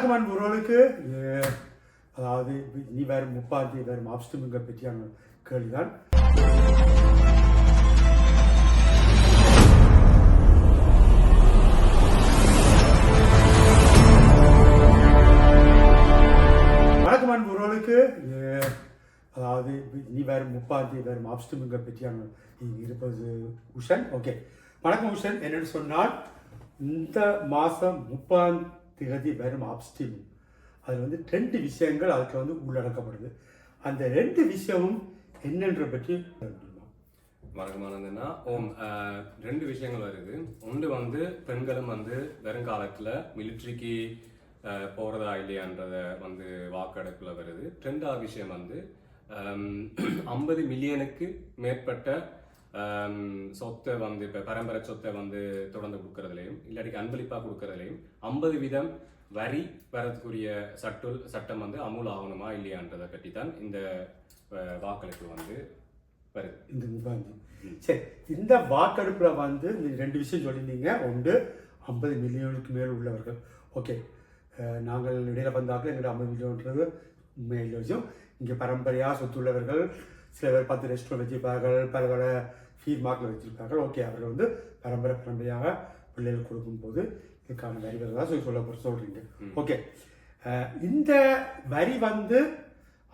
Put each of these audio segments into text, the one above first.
வணக்கம் அன்புறவர்களுக்கு அதாவது இனி வரும் முப்பாம் தேதி வரும் ஆப்ஸ்டிமிங்க பற்றியான கேள்விதான் வணக்கம் அன்புறவர்களுக்கு அதாவது இனி வரும் முப்பாம் தேதி வரும் ஆப்ஸ்டிமிங்க பற்றியான இருப்பது உஷன்? ஓகே வணக்கம் உஷன். என்னென்னு சொன்னால் இந்த மாதம் முப்பாம் திகதி வெறும் ஆப்ஸ்டிம் அதில் வந்து ரெண்டு விஷயங்கள் அதுக்கு வந்து உள்ளடக்கப்படுது. அந்த ரெண்டு விஷயமும் என்னன்ற பற்றி மறக்கமானதுன்னா ஓம் ரெண்டு விஷயங்கள் வருது. ஒன்று வந்து பெண்களும் வந்து வருங்காலத்தில் மிலிட்ரிக்கு போகிறதா இல்லையான்றத வந்து வாக்கெடுப்பில் வருது. ரெண்டாவது விஷயம் வந்து ஐம்பது மில்லியனுக்கு மேற்பட்ட சொத்தை வந்து இப்போ பரம்பரை சொத்தை வந்து தொடர்ந்து கொடுக்கறதுலையும் இல்லாட்டிக்கு அன்பளிப்பாக கொடுக்கறதுலையும் ஐம்பது வீதம் வரி வரதுக்குரிய சட்டு சட்டம் வந்து அமுல் ஆகணுமா இல்லையான்றதை பற்றி தான் இந்த வாக்களிப்பு வந்து வருது. இந்த சரி இந்த வாக்கெடுப்பில் வந்து நீங்கள் ரெண்டு விஷயம் சொல்லியிருந்தீங்க. ஒன்று ஐம்பது மில்லியனுக்கு மேல் உள்ளவர்கள். ஓகே. நாங்கள் இடையில வந்தாக்க எங்கிட்ட ஐம்பது மில்லியன்றது உண்மையில் விஷயம் இங்கே பரம்பரையாக சொத்துள்ளவர்கள் சில பேர் பத்து ரெஸ்டாரண்ட் வச்சிருப்பார்கள் பல பல ஃபீட் மார்க்கில் வச்சிருப்பார்கள். ஓகே அவர்கள் வந்து பரம்பரை பரம்பரையாக பிள்ளைகள் கொடுக்கும்போது இதுக்கான வரி தான் சொல்லி சொல்ல சொல்கிறீங்க ஓகே இந்த வரி வந்து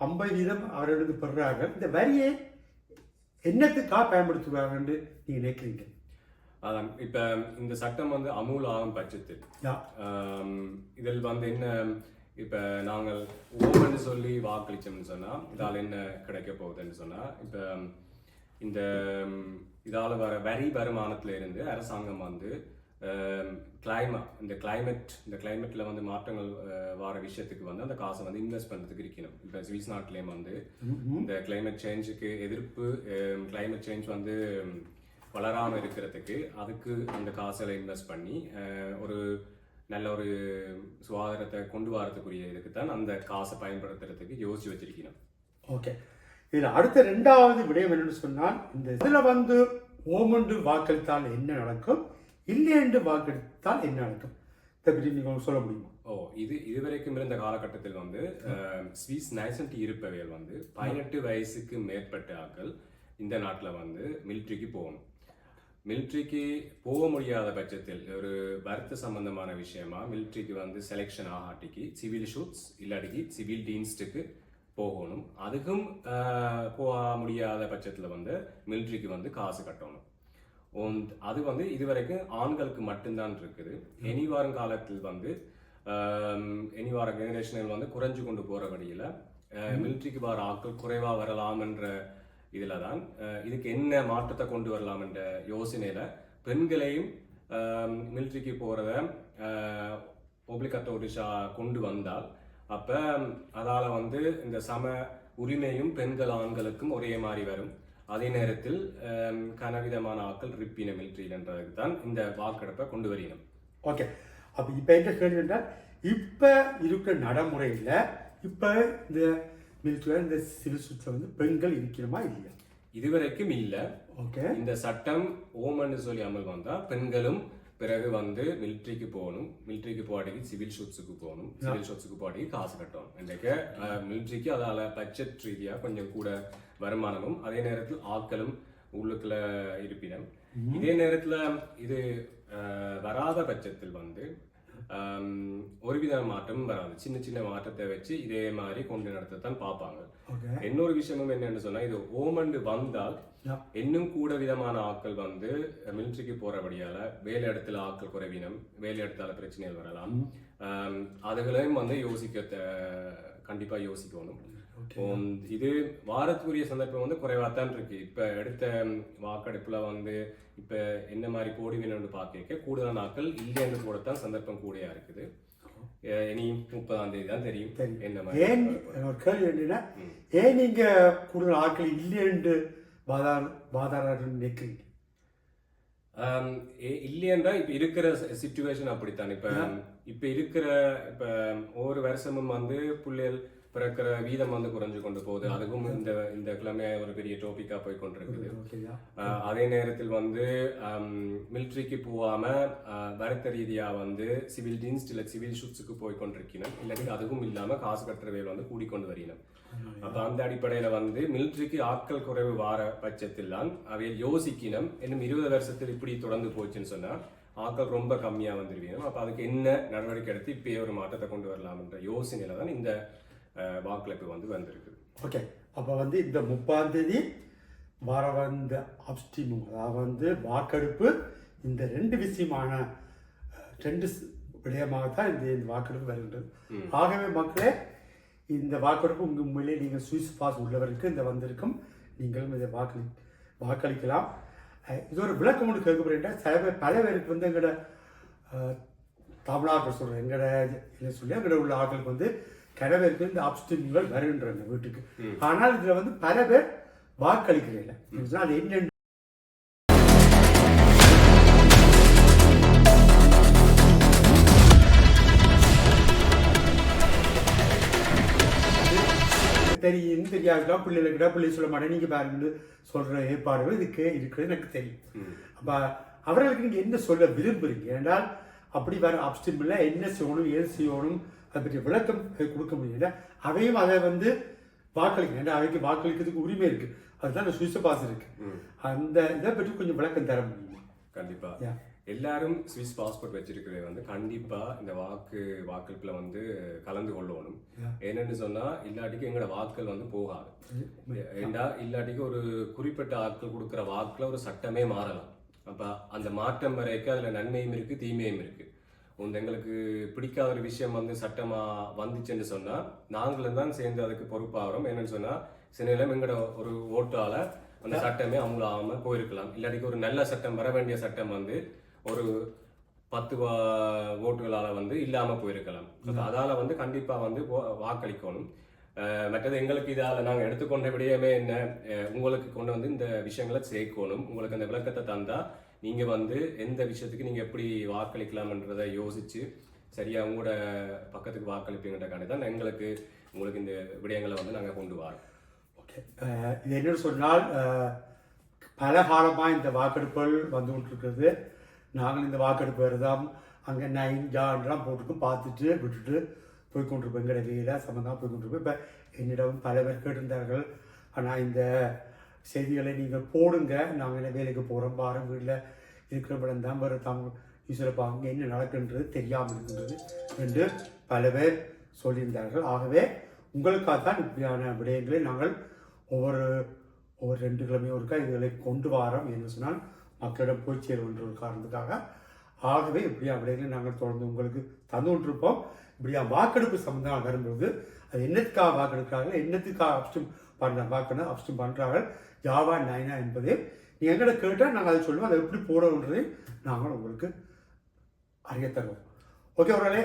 ஐம்பது வீதம் அவர்களுக்கு பெறுறாங்க இந்த வரியை என்னத்துக்காக பயன்படுத்துவாங்கன்னு நீங்க நினைக்கிறீங்க? அதான் இப்ப இந்த சட்டம் வந்து அமுல் ஆகும் பட்சத்தில். இதில் வந்து என்ன இப்ப நாங்கள் ஓமன்னு சொல்லி வாக்களிச்சோம்னு சொன்னா இதால என்ன கிடைக்க போகுதுன்னு சொன்னா இப்ப இந்த இதால வர வரி வருமானத்துல இருந்து அரசாங்கம் வந்து கிளைமா இந்த climate இந்த கிளைமேட்ல வந்து மாற்றங்கள் வர விஷயத்துக்கு வந்து அந்த காசை வந்து இன்வெஸ்ட் பண்றதுக்கு இருக்கணும். இப்ப சுவிஸ் நாட்டிலேயும் வந்து இந்த climate சேஞ்சுக்கு எதிர்ப்பு climate சேஞ்ச் வந்து ம், வளராம இருக்கிறதுக்கு அதுக்கு அந்த காசுகளை இன்வெஸ்ட் பண்ணி ஒரு நல்ல ஒரு சுகாதாரத்தை கொண்டு வரதுக்குரிய இதுக்கு தான் அந்த காசை பயன்படுத்துறதுக்கு யோசிச்சு வச்சிருக்கணும். ஓகே. இதுல அடுத்த ரெண்டாவது விடயம் என்னன்னு சொன்னால் இந்த இதுல வந்து ஓமண்டு வாக்களித்தால் என்ன நடக்கும்? இல்லையென்று வாக்களித்தால் என்ன நடக்கும்? இதை பற்றி நீங்க சொல்ல முடியுமா? ஓ இது இதுவரைக்கும் இருந்த காலகட்டத்தில் வந்து ஸ்வீஸ் நைசன்டி இருப்பவைகள் வந்து பதினெட்டு வயசுக்கு மேற்பட்ட ஆட்கள் இந்த நாட்டில் வந்து மிலிட்ரிக்கு போகணும். மிலிட்ரிக்கு போக முடியாத பட்சத்தில் ஒரு வருத்த சம்பந்தமான விஷயமா மிலிட்ரிக்கு வந்து செலெக்ஷன் ஆகாட்டிக்கு சிவில் ஷூட்ஸ் இல்லாட்டிக்கு சிவில் டீன்ஸ்டுக்கு போகணும். அதுக்கும் போக முடியாத பட்சத்தில் வந்து மிலிட்ரிக்கு வந்து காசு கட்டணும். அது வந்து இதுவரைக்கும் ஆண்களுக்கு மட்டும்தான் இருக்குது. இனி வரும் காலத்தில் வந்து இனி வர ஜெனரேஷனில் வந்து குறைஞ்சு கொண்டு போற வழியில் மிலிட்ரிக்கு வர ஆட்கள் குறைவா வரலாம் என்ற இதில் தான் இதுக்கு என்ன மாற்றத்தை கொண்டு வரலாம் என்ற யோசனையில் பெண்களையும் மிலிட்ரிக்கு பப்ளிக் ஒப்ளிகத்தோரிஷா கொண்டு வந்தால் அப்போ அதால் வந்து இந்த சம உரிமையும் பெண்கள் ஆண்களுக்கும் ஒரே மாதிரி வரும். அதே நேரத்தில் கனவிதமான ஆக்கள் ரிப்பின மிலிட்ரியில்ன்றதுக்கு தான் இந்த வாக்கெடுப்பை கொண்டு வரணும் ஓகே அப்போ இப்போ என்ன கேள்வி என்றால் இப்போ இருக்கிற நடைமுறையில் இப்போ இந்த மிலிட்டரியில் இந்த சிவில் சுற்று வந்து பெண்கள் இருக்கணுமா இல்லையா? இதுவரைக்கும் இல்ல. ஓகே இந்த சட்டம் ஓமன்னு சொல்லி அமல் வந்தா பெண்களும் பிறகு வந்து மிலிட்ரிக்கு போகணும். மிலிட்ரிக்கு போகாட்டிக்கு சிவில் ஷூட்ஸுக்கு போகணும். சிவில் ஷூட்ஸுக்கு போகாட்டிக்கு காசு கட்டணும். இன்றைக்கு மிலிட்ரிக்கு அதால பட்ஜெட் ரீதியா கொஞ்சம் கூட வருமானமும் அதே நேரத்தில் ஆட்களும் உள்ளுக்குள்ள இருப்பினம். இதே நேரத்துல இது வராத பட்சத்தில் வந்து ஒரு வித மாற்றமும் வராது. சின்ன சின்ன மாற்றத்தை வச்சு இதே மாதிரி கொண்டு நடத்தத்தான் பார்ப்பாங்க. இன்னொரு விஷயமும் என்னன்னு சொன்னா இது ஓமண்டு வந்தால். இன்னும் கூட விதமான ஆட்கள் வந்து மிலிட்ரிக்கு போறபடியால வேலை இடத்துல ஆட்கள் குறைவினம் வேலை இடத்தால பிரச்சனைகள் வரலாம். அதுகளையும் வந்து யோசிக்க கண்டிப்பா யோசிக்கணும். இது வாரத்துக்குரிய சந்தர்ப்பம் வந்து குறைவாத்தான் இருக்கு. இப்ப எடுத்த வாக்கெடுப்புல வந்து இப்ப என்ன மாதிரி போடி வேணும்னு பார்க்க கூடுதலான ஆட்கள் இல்லைன்னு போடத்தான் சந்தர்ப்பம் கூடயா இருக்குது. அஹ் இனி முப்பதாம் தேதி தான் தெரியும். என்ன மாதிரி ஏன். ஒரு கேள்வி என்னன்னா ஏன் நீங்க கூடுதல் ஆட்கள் இல்லையென்று வாதாட வாதாடுறன்னு நினைக்கிறீங்க? இல்லையென்றா இப்ப இருக்கிற சுச்சுவேஷன் அப்படித்தான். இப்ப இப்ப இருக்கிற இப்ப ஒவ்வொரு வருஷமும் வந்து பிள்ளைகள் பிறக்கிற வீதம் வந்து குறைஞ்சு கொண்டு போகுது. அதுவும் இந்த இந்த கிழமை ஒரு பெரிய டாபிக்கா போய் கொண்டிருக்குது. அதே நேரத்தில் வந்து மிலிட்ரிக்கு போகாம ஆஹ் வருத்த ரீதியா வந்து சிவில் டீன்ஸ்ட் இல்ல சிவில் ஷூட்ஸுக்கு போய் கொண்டிருக்கணும். இல்லாட்டி அதுவும் இல்லாம காசு கட்டுற வேலை வந்து கூடிக்கொண்டு வரையணும் அப்ப அந்த அடிப்படையில வந்து மிலிட்ரிக்கு ஆட்கள் குறைவு வார பட்சத்தில் தான் அவையில் யோசிக்கணும். இன்னும் இருபது வருஷத்தில் இப்படி தொடர்ந்து போச்சுன்னு சொன்னா ஆட்கள் ரொம்ப கம்மியா வந்துருவீங்க. அப்ப அதுக்கு என்ன நடவடிக்கை எடுத்து இப்பயே ஒரு மாற்றத்தை கொண்டு வரலாம்ன்ற யோசனையில தான் இந்த வாக்களிப்பு வந்து வந்திருக்குது ஓகே அப்போ வந்து இந்த முப்பாம் தேதி வர வந்த அப்டிமும் அதாவது வந்து வாக்கெடுப்பு இந்த ரெண்டு விஷயமான ரெண்டு விடயமாக தான் இந்த இந்த வாக்கெடுப்பு வருகின்றது. ஆகவே மக்களே இந்த வாக்கெடுப்பு உங்கள் உண்மையிலே நீங்கள் சுவிஸ் பாஸ் உள்ளவருக்கு இந்த வந்திருக்கும். நீங்களும் இதை வாக்களி வாக்களிக்கலாம். இது ஒரு விளக்கம் ஒன்று கேட்க போறேன் சில பேர் பல பேருக்கு வந்து எங்களோட தமிழாக்கள் சொல்கிறேன் எங்களோட என்ன சொல்லி எங்களோட உள்ள ஆட்களுக்கு வந்து கடவுளுக்கு இந்த அப்டிம்கள் வருகின்றன வீட்டுக்கு. ஆனால் இதில் வந்து பல பேர் வாக்களிக்கிறீங்க அது என்ன தெரியும் தெரியாதுலாம் பிள்ளைகளுக்கிட்ட பிள்ளை சொல்ல மாட்டேன். நீங்கள் பாருங்க சொல்கிற ஏற்பாடுகள் இதுக்கு இருக்குது எனக்கு தெரியும். அப்போ அவர்களுக்கு நீங்கள் என்ன சொல்ல விரும்புறீங்க? என்றால் அப்படி வர அப்டிமில் என்ன செய்யணும் ஏது செய்யணும் அதை பற்றி விளக்கம் கொடுக்க முடியல. அவையும் அதை வந்து வாக்களிக்கணும். ஏன்னா அவைக்கு வாக்களிக்கிறதுக்கு உரிமை இருக்கு. அதுதான் அந்த சுவிஸ் பாஸ் இருக்கு. அந்த இதை பற்றி கொஞ்சம் விளக்கம் தர முடியுமா? கண்டிப்பா. Yeah. எல்லாரும் சுவிஸ் பாஸ்போர்ட் வச்சிருக்கிறது வந்து கண்டிப்பா இந்த வாக்கு வாக்களிப்புல வந்து கலந்து கொள்ளணும். என்னன்னு சொன்னா இல்லாட்டிக்கு எங்களோட வாக்கள் வந்து போகாது. ஏண்டா இல்லாட்டிக்கு ஒரு குறிப்பிட்ட ஆட்கள் கொடுக்குற வாக்குல ஒரு சட்டமே மாறலாம். அப்ப அந்த மாற்றம் வரைக்கும் அதுல நன்மையும் இருக்கு தீமையும் இருக்கு. உங்க எங்களுக்கு பிடிக்காத ஒரு விஷயம் வந்து சட்டமா வந்துச்சுன்னு சொன்னா நாங்களும் தான் சேர்ந்து அதுக்கு பொறுப்பாகிறோம். என்னன்னு சொன்னா சில நேரம் எங்களோட ஒரு ஓட்டால அந்த சட்டமே அமுலாகாம போயிருக்கலாம். இல்லாட்டிக்கு ஒரு நல்ல சட்டம் வர வேண்டிய சட்டம் வந்து ஒரு பத்து ஓட்டுகளால வந்து இல்லாம போயிருக்கலாம். அதால வந்து கண்டிப்பா வந்து வாக்களிக்கணும். மற்றது எங்களுக்கு இதால நாங்க எடுத்துக்கொண்ட விடயமே என்ன? உங்களுக்கு கொண்டு வந்து இந்த விஷயங்களை சேர்க்கணும். உங்களுக்கு அந்த விளக்கத்தை தந்தா நீங்கள் வந்து எந்த விஷயத்துக்கு நீங்கள் எப்படி வாக்களிக்கலாம்ன்றதை யோசித்து சரியாக உங்களோட பக்கத்துக்கு வாக்களிப்பீங்கன்றக்காண்டி தான் எங்களுக்கு உங்களுக்கு இந்த விடயங்களை வந்து நாங்கள் கொண்டு வரோம். ஓகே. இது என்னென்னு சொன்னால் பல காலமாக இந்த வாக்கெடுப்புகள் வந்து கொண்டிருக்கிறது. நாங்கள் இந்த வாக்கெடுப்பு வருதாம் அங்கே நைன் ஜான்லாம் போட்டுக்கும் பார்த்துட்டு விட்டுட்டு போய் கொண்டிருப்போம் எங்களோட வேலை சம்மந்தமாக போய் கொண்டிருப்போம் இப்போ என்னிடம் பல பேர் கேட்டிருந்தார்கள். ஆனால் இந்த செய்திகளை நீங்கள் போடுங்க. நாங்கள் என்ன வேலைக்கு போகிறோம் வாரம் வீட்டில் இருக்கிறப்படம் தான் வர. தமிழ் யூஸில் அங்கே என்ன நடக்குன்றது தெரியாமல் இருக்கின்றது என்று பல பேர் சொல்லியிருந்தார்கள். ஆகவே உங்களுக்காக தான் இப்படியான விடயங்களை நாங்கள் ஒவ்வொரு ஒவ்வொரு ரெண்டு கிழமையும் ஒருக்கா இதுகளை கொண்டு வரோம் என்று சொன்னால் மக்களிடம் போய் சேருவன்ற ஒரு காரணத்துக்காக. ஆகவே இப்படியா விடயங்களை நாங்கள் தொடர்ந்து உங்களுக்கு தந்து கொண்டிருப்போம் இப்படியா வாக்கெடுப்பு சம்பந்தமாக வரும்போது அது என்னத்துக்காக வாக்கெடுக்கிறார்கள்? என்னத்துக்காக அப்ஸ்டும் பண்ண வாக்கணும் அப்ஸ்டும் பண்ணுறார்கள் ஜாவா நைனா என்பது. நீங்கள் எங்கிட்ட கேட்டால் நாங்கள் அதை சொல்லுவோம். அதை எப்படி போடணுன்றதை நாங்கள் உங்களுக்கு அறிய தருவோம். ஓகே அவர்களே